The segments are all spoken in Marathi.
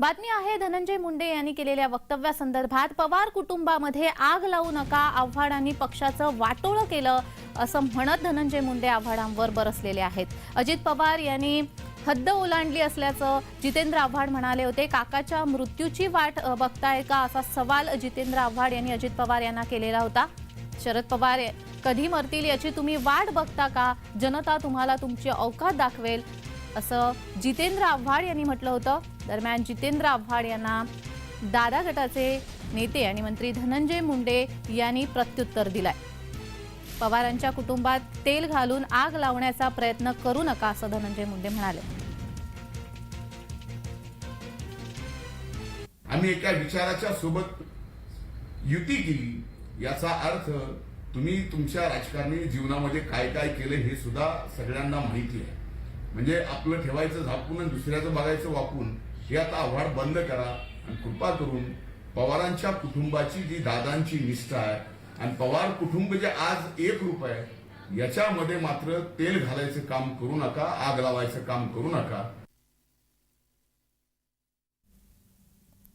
बातमी आहे धनंजय मुंडे यांनी केलेल्या वक्तव्यासंदर्भात पवार कुटुंबामध्ये आग लावू नका आव्हाडांनी पक्षाचं वाटोळं केलं असं म्हणत धनंजय मुंडे आव्हाडांवर बरसलेले आहेत. अजित पवार यांनी हद्द ओलांडली असल्याचं जितेंद्र आव्हाड म्हणाले होते. काकाच्या मृत्यूची वाट बघताय का असा सवाल जितेंद्र आव्हाड यांनी अजित पवार यांना केलेला होता. शरद पवार कधी मरतील याची तुम्ही वाट बघता का? जनता तुम्हाला तुमची अवकात दाखवेल असं जितेंद्र आव्हाड यांनी म्हटलं होतं. दरम्यान जितेंद्र आव्हाड यांना दादा गटाचे नेते आणि मंत्री धनंजय मुंडे यांनी प्रत्युत्तर दिलाय. पवारांच्या कुटुंबात तेल घालून आग लावण्याचा प्रयत्न करू नका असं धनंजय मुंडे म्हणाले. आम्ही एका विचाराच्या सोबत युती केली याचा अर्थ तुम्ही तुमच्या राजकारणी जीवनामध्ये काय काय केले हे सुद्धा सगळ्यांना माहिती आहे. म्हणजे आपलं ठेवायचं झापून आणि दुसऱ्याचं बघायचं वापून हे आता आव्हाड बंद करा आणि कृपा करून पवारांच्या कुटुंबाची जी दादांची निष्ठा आहे आणि पवार कुटुंब जे आज एक रूप आहे याच्यामध्ये मात्र तेल घालायचं काम करू नका आग लावायचं काम करू नका.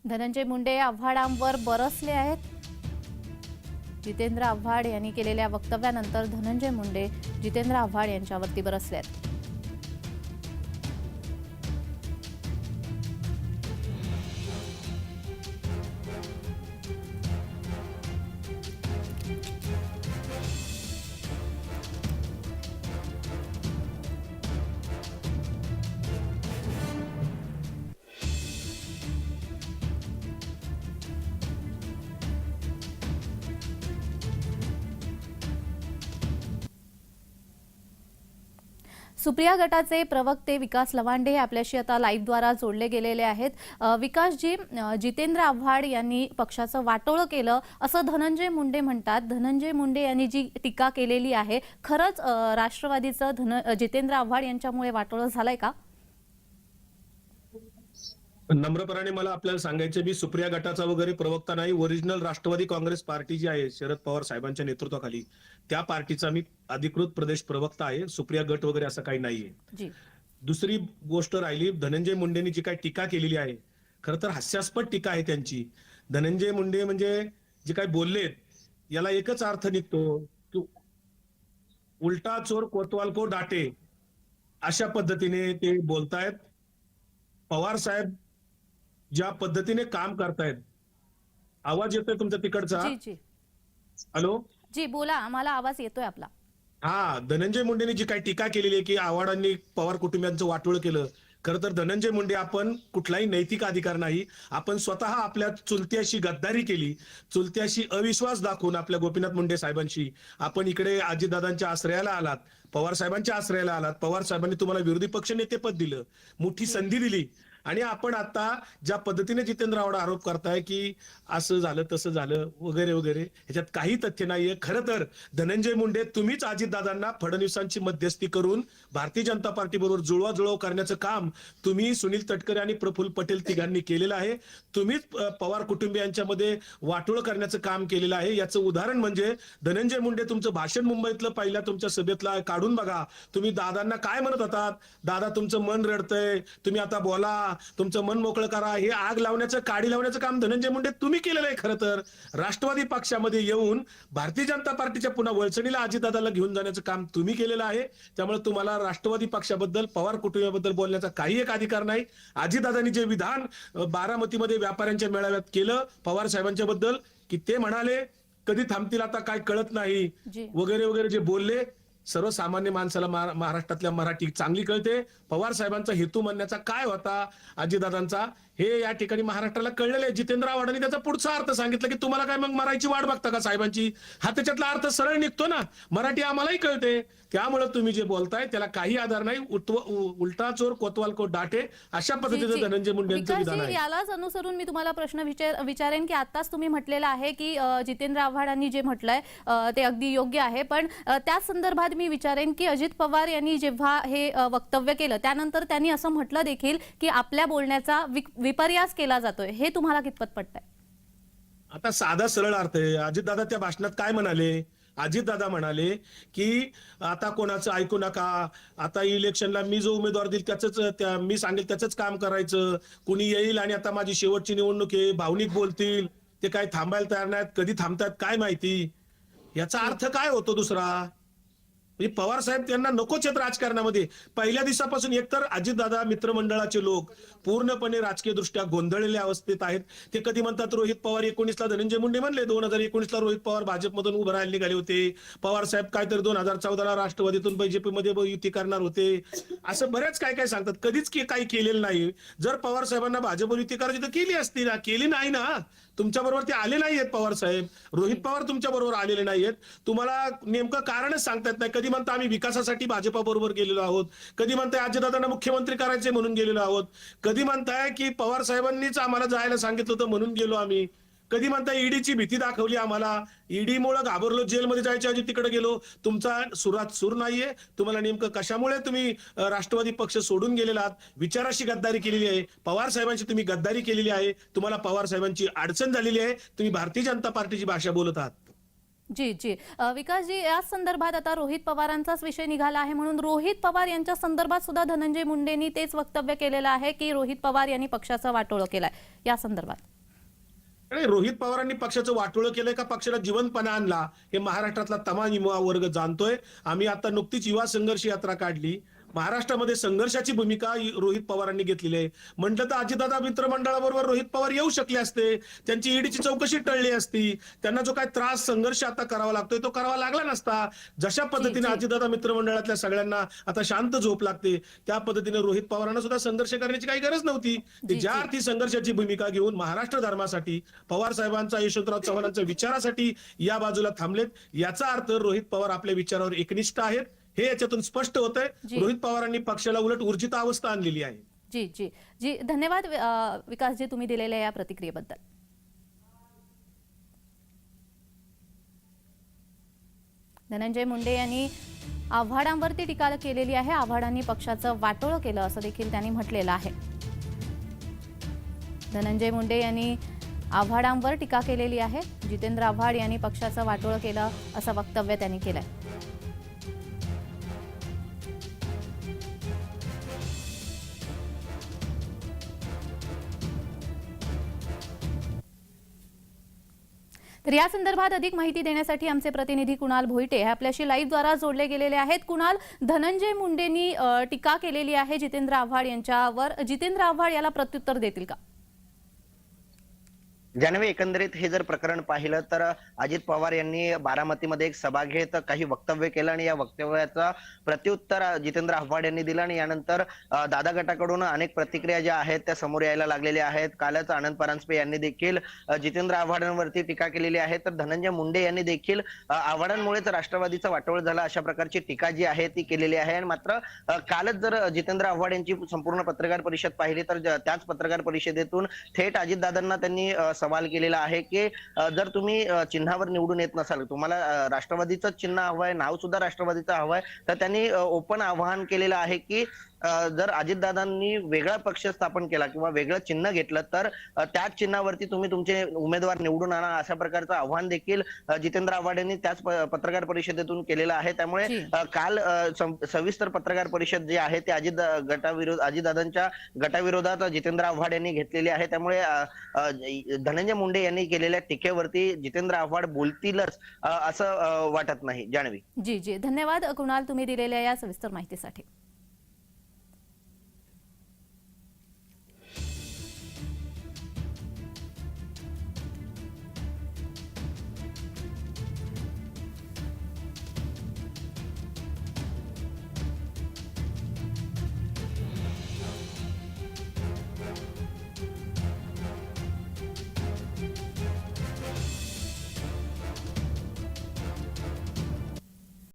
धनंजय मुंडे आव्हाडांवर बरसले आहेत. जितेंद्र आव्हाड यांनी केलेल्या वक्तव्यानंतर धनंजय मुंडे जितेंद्र आव्हाड यांच्यावरती बरसले आहेत. सुप्रिया गटाचे प्रवक्ते विकास लवांडे हे आपल्याशी आता लाईव्हद्वारा जोडले गेलेले आहेत. विकासजी जितेंद्र आव्हाड यांनी पक्षाचं वाटोळं केलं असं धनंजय मुंडे म्हणतात. धनंजय मुंडे यांनी जी टीका केलेली आहे खरंच राष्ट्रवादीचं धन जितेंद्र आव्हाड यांच्यामुळे वाटोळं झालंय का? नम्रपणाने मला आपल्याला सांगायचं मी सुप्रिया गटाचा वगैरे प्रवक्ता नाही ओरिजिनल राष्ट्रवादी काँग्रेस पार्टी जी आहे शरद पवार साहेबांच्या नेतृत्वाखाली त्या पार्टीचा मी अधिकृत प्रदेश प्रवक्ता आहे सुप्रिया गट वगैरे असं काही नाहीये. दुसरी गोष्ट राहिली धनंजय मुंडेंनी जी काही टीका केलेली आहे खरं तर हास्यास्पद टीका आहे त्यांची. धनंजय मुंडे म्हणजे जे काही बोललेत याला एकच अर्थ निघतो की उलटा चोर कोतवाल को डाटे अशा पद्धतीने ते बोलतायत. पवार साहेब ज्या पद्धतीने काम करतायत. आवाज येतोय तुमच्या तिकडचा? जी जी. हॅलो? जी बोला. आम्हाला आवाज येतोय आपला. हा धनंजय मुंडेने जी काही टीका केलेली आहे की आव्हाडांनी पवार कुटुंबियांचं वाटोळ केलं खरं तर धनंजय मुंडे आपण कुठलाही नैतिक अधिकार नाही. आपण स्वतः आपल्या चुलत्याशी गद्दारी केली चुलत्याशी अविश्वास दाखवून आपल्या गोपीनाथ मुंडे साहेबांशी आपण इकडे अजितदादांच्या आश्रयाला आलात पवार साहेबांच्या आश्रयाला आलात. पवार साहेबांनी तुम्हाला विरोधी पक्ष नेतेपद दिलं मोठी संधी दिली. आणि आपण आता ज्या पद्धतीने जितेंद्र आव्हाड आरोप करताय की असं झालं तसं झालं वगैरे वगैरे ह्याच्यात काही तथ्य नाहीये. खरं तर धनंजय मुंडे तुम्हीच अजितदादांना फडणवीसांची मध्यस्थी करून भारतीय जनता पार्टी बरोबर जुळवाजुळव करण्याचं काम तुम्ही सुनील तटकरे आणि प्रफुल्ल पटेल तिघांनी केलेलं आहे. तुम्हीच पवार पवार कुटुंबियांच्यामध्ये वाटोळ करण्याचं काम केलेलं आहे. याचं उदाहरण म्हणजे धनंजय मुंडे तुमचं भाषण मुंबईतलं पहिल्या तुमच्या सभेतला काढून बघा. तुम्ही दादांना काय म्हणत होतात? दादा तुमचं मन रडतंय. तुम्ही आता बोला. तुमचं मन मोकळं करा. हे आग लावण्याचं काडी लावण्याचं काम धनंजय मुंडे तुम्ही केलेलं आहे खरं तर. राष्ट्रवादी पक्षामध्ये येऊन भारतीय जनता पार्टीच्या पुन्हा वळचणीला अजितदादाला घेऊन जाण्याचं काम तुम्ही केलेलं आहे. त्यामुळे तुम्हाला राष्ट्रवादी पक्षाबद्दल पवार कुटुंबाबद्दल बोलण्याचा काही एक अधिकार नाही. अजितदादांनी जे विधान बारामतीमध्ये व्यापाऱ्यांच्या मेळाव्यात केलं पवार साहेबांच्या बद्दल की ते म्हणाले कधी थांबतील आता काय कळत नाही. वगैरे वगैरे जे बोलले सर्वसामान्य माणसाला महाराष्ट्रातल्या मराठी चांगली कळते. पवार साहेबांचा हेतू म्हणण्याचा काय होता? आजीदादांचा? हे या ठिकाणी महाराष्ट्राला कळलेलं आहे. जितेंद्र आव्हाडांनी त्याचा पुढचा अर्थ सांगितलं की तुम्हाला काय मग मरायची वाट बघता का साहेबांची? हा त्याच्यातला अर्थ सरळ निघतो ना. मराठी आम्हालाही कळते. त्यामुळे तुम्ही जे बोलताय त्याला काही आधार नाही. उलटा चोर कोतवाल को डाटे अशा पद्धतीचं. धनंजय मुंडे विधान यालाच अनुसरून मी तुम्हाला प्रश्न विचार विचारेन की आताच तुम्ही म्हटलेलं आहे की जितेंद्र आव्हाडांनी जे म्हटलंय ते अगदी योग्य आहे. पण त्याच संदर्भात मी विचारेन की अजित पवार यांनी जेव्हा हे वक्तव्य केलं त्यानंतर त्यांनी असं म्हटलं देखील की आपल्या बोलण्याचा विपर्यास केला जातोय हे तुम्हाला कितपत पटतंय? आता साधा सरळ अर्थ आहे. अजितदादा त्या भाषणात काय म्हणाले? अजितदादा म्हणाले की आता कोणाचं ऐकू नका. आता इलेक्शनला मी जो उमेदवार देईल त्याच त्या मी सांगेल त्याच काम करायचं. कुणी येईल आणि आता माझी शेवटची निवडणूक आहे भावनिक बोलतील. ते काय थांबायला तयार नाहीत कधी थांबतात काय माहिती? याचा अर्थ काय होतो दुसरा? म्हणजे पवार साहेब त्यांना नकोच आहेत राजकारणामध्ये. पहिल्या दिवसापासून एकतर अजितदादा मित्रमंडळाचे लोक पूर्णपणे राजकीय दृष्ट्या गोंधळलेल्या अवस्थेत आहेत. ते कधी म्हणतात रोहित पवार एकोणीसला धनंजय मुंडे म्हणले? दोन हजार एकोणीसला रोहित पवार भाजपमधून उभं राहायला निघाले होते. पवार साहेब काहीतरी दोन हजार चौदाला राष्ट्रवादीतून बीजेपी मध्ये युती करणार होते. असं बऱ्याच काय काय सांगतात. कधीच काही केलेलं नाही. जर पवार साहेबांना भाजपवर युती करायची तर केली असती ना? केली नाही ना? तुमच्या बरोबर ते आले नाहीयेत पवार साहेब. रोहित पवार तुमच्या बरोबर आलेले नाहीयेत. तुम्हाला नेमकं कारणच सांगता येत नाही. कधी म्हणता आम्ही विकासासाठी भाजपा बरोबर गेलेलो आहोत. कधी म्हणताय अजितदादांना मुख्यमंत्री करायचे म्हणून गेलेलो आहोत. कधी म्हणताय की पवार साहेबांनीच आम्हाला जायला सांगितलं होतं म्हणून गेलो आम्ही. कधी म्हणता ईडीची भीती दाखवली आम्हाला? ईडी मुळे घाबरलो जेलमध्ये जायच्या आधी तिकडे गेलो. तुमचा सुरात सूर नाहीये. तुम्हाला नेमकं कशामुळे तुम्ही राष्ट्रवादी पक्ष सोडून गेलेला आहात? विचाराशी गद्दारी केलेली आहे. पवार साहेबांची तुम्ही गद्दारी केलेली आहे. तुम्हाला पवार साहेबांची अडचण झालेली आहे. तुम्ही भारतीय जनता पार्टीची भाषा बोलत आहात. जी जी. विकासजी या संदर्भात आता रोहित पवारांचाच विषय निघाला आहे. म्हणून रोहित पवार यांच्या संदर्भात सुद्धा धनंजय मुंडेंनी तेच वक्तव्य केलेलं आहे की रोहित पवार यांनी पक्षाचा वाटोळं केलाय. या संदर्भात. आणि रोहित पवारांनी पक्षाचं वाटोळं केलंय का? पक्षाला जिवंतपणा आणला. हे महाराष्ट्रातला तमाम युवा वर्ग जाणतोय. आम्ही आता नुकतीच युवा संघर्ष यात्रा काढली. महाराष्ट्रामध्ये संघर्षाची भूमिका रोहित पवारांनी घेतलेली आहे. म्हटलं तर अजितदादा मित्रमंडळाबरोबर रोहित पवार येऊ शकले असते. त्यांची ईडीची चौकशी टळली असती. त्यांना जो काय त्रास संघर्ष आता करावा लागतोय तो करावा लागला नसता. जशा पद्धतीने. अजितदादा मित्रमंडळातल्या सगळ्यांना आता शांत झोप लागते. त्या पद्धतीने रोहित पवारांना सुद्धा संघर्ष करण्याची काही गरज नव्हती. ते ज्या. अर्थी संघर्षाची भूमिका घेऊन महाराष्ट्र धर्मासाठी पवार साहेबांचा यशवंतराव चव्हाणांच्या विचारासाठी या बाजूला थांबलेत. याचा अर्थ रोहित पवार आपल्या विचारावर एकनिष्ठ आहेत. हे याच्यातून स्पष्ट होत आहे. रोहित पवारांनी पक्षाला उलट ऊर्जित अवस्था आणलेली आहे. जी जी. जी धन्यवाद विकासजी तुम्ही दिलेल्या या प्रतिक्रियेबद्दल. धनंजय मुंडे यांनी आव्हाडांवरती टीका केलेली आहे. आव्हाडांनी पक्षाचं वाटोळं केलं असं देखील त्यांनी म्हटलेलं आहे. धनंजय मुंडे यांनी आव्हाडांवर टीका केलेली आहे. जितेंद्र आव्हाड यांनी पक्षाचं वाटोळं केलं असं वक्तव्य त्यांनी केलंय. तर या संदर्भात अधिक माहिती देण्यासाठी आमचे प्रतिनिधी कुणाल भोईटे हे आपल्याशी लाईव्ह द्वारा जोडले गेलेले आहेत. कुणाल धनंजय मुंडेंनी टीका केलेली आहे जितेंद्र आव्हाड यांच्यावर. जितेंद्र आव्हाड याला प्रत्युत्तर देतील का? जान्हवी एकंदरीत हे जर प्रकरण पाहिलं तर अजित पवार यांनी बारामतीमध्ये एक सभा घेत काही वक्तव्य केलं आणि या वक्तव्याचा प्रत्युत्तर जितेंद्र आव्हाड यांनी दिलं आणि यानंतर दादा गटाकडून अनेक प्रतिक्रिया ज्या आहेत त्या समोर यायला लागलेल्या आहेत. कालच आनंद परांजपे यांनी देखील जितेंद्र आव्हाडांवरती टीका केलेली आहे. तर धनंजय मुंडे यांनी देखील आव्हाडांमुळेच राष्ट्रवादीचा वाटोळ झाला अशा प्रकारची टीका जी आहे ती केलेली आहे. आणि मात्र कालच जर जितेंद्र आव्हाड यांची संपूर्ण पत्रकार परिषद पाहिली तर त्याच पत्रकार परिषदेतून थेट अजितदादांना त्यांनी सवाल केलेला आहे की जर तुम्ही चिन्हावर निवडून येत नसाल तुम्हाला राष्ट्रवादीचं चिन्ह हवंय नाव सुद्धा राष्ट्रवादीचं हवंय तर त्यांनी ओपन आवाहन केलेलं आहे की जर अजितदादांनी वेगळा पक्ष स्थापन केला किंवा वेगळं चिन्ह घेतलं तर अं, त्याच चिन्हावरती तुम्ही तुमचे उमेदवार निवडून आणा अशा प्रकारचं आव्हान देखील जितेंद्र आव्हाड यांनी त्याच पत्रकार परिषदेतून केलेलं आहे. त्यामुळे काल सविस्तर पत्रकार परिषद जी आहे ती अजित गटाविरोध अजितदादांच्या गटाविरोधात जितेंद्र आव्हाड यांनी घेतलेली आहे. त्यामुळे धनंजय मुंडे यांनी केलेल्या टीकेवरती जितेंद्र आव्हाड बोलतीलच असं वाटत नाही. जाणवी जी जी. धन्यवाद. कुणाल तुम्ही दिलेल्या या सविस्तर माहितीसाठी.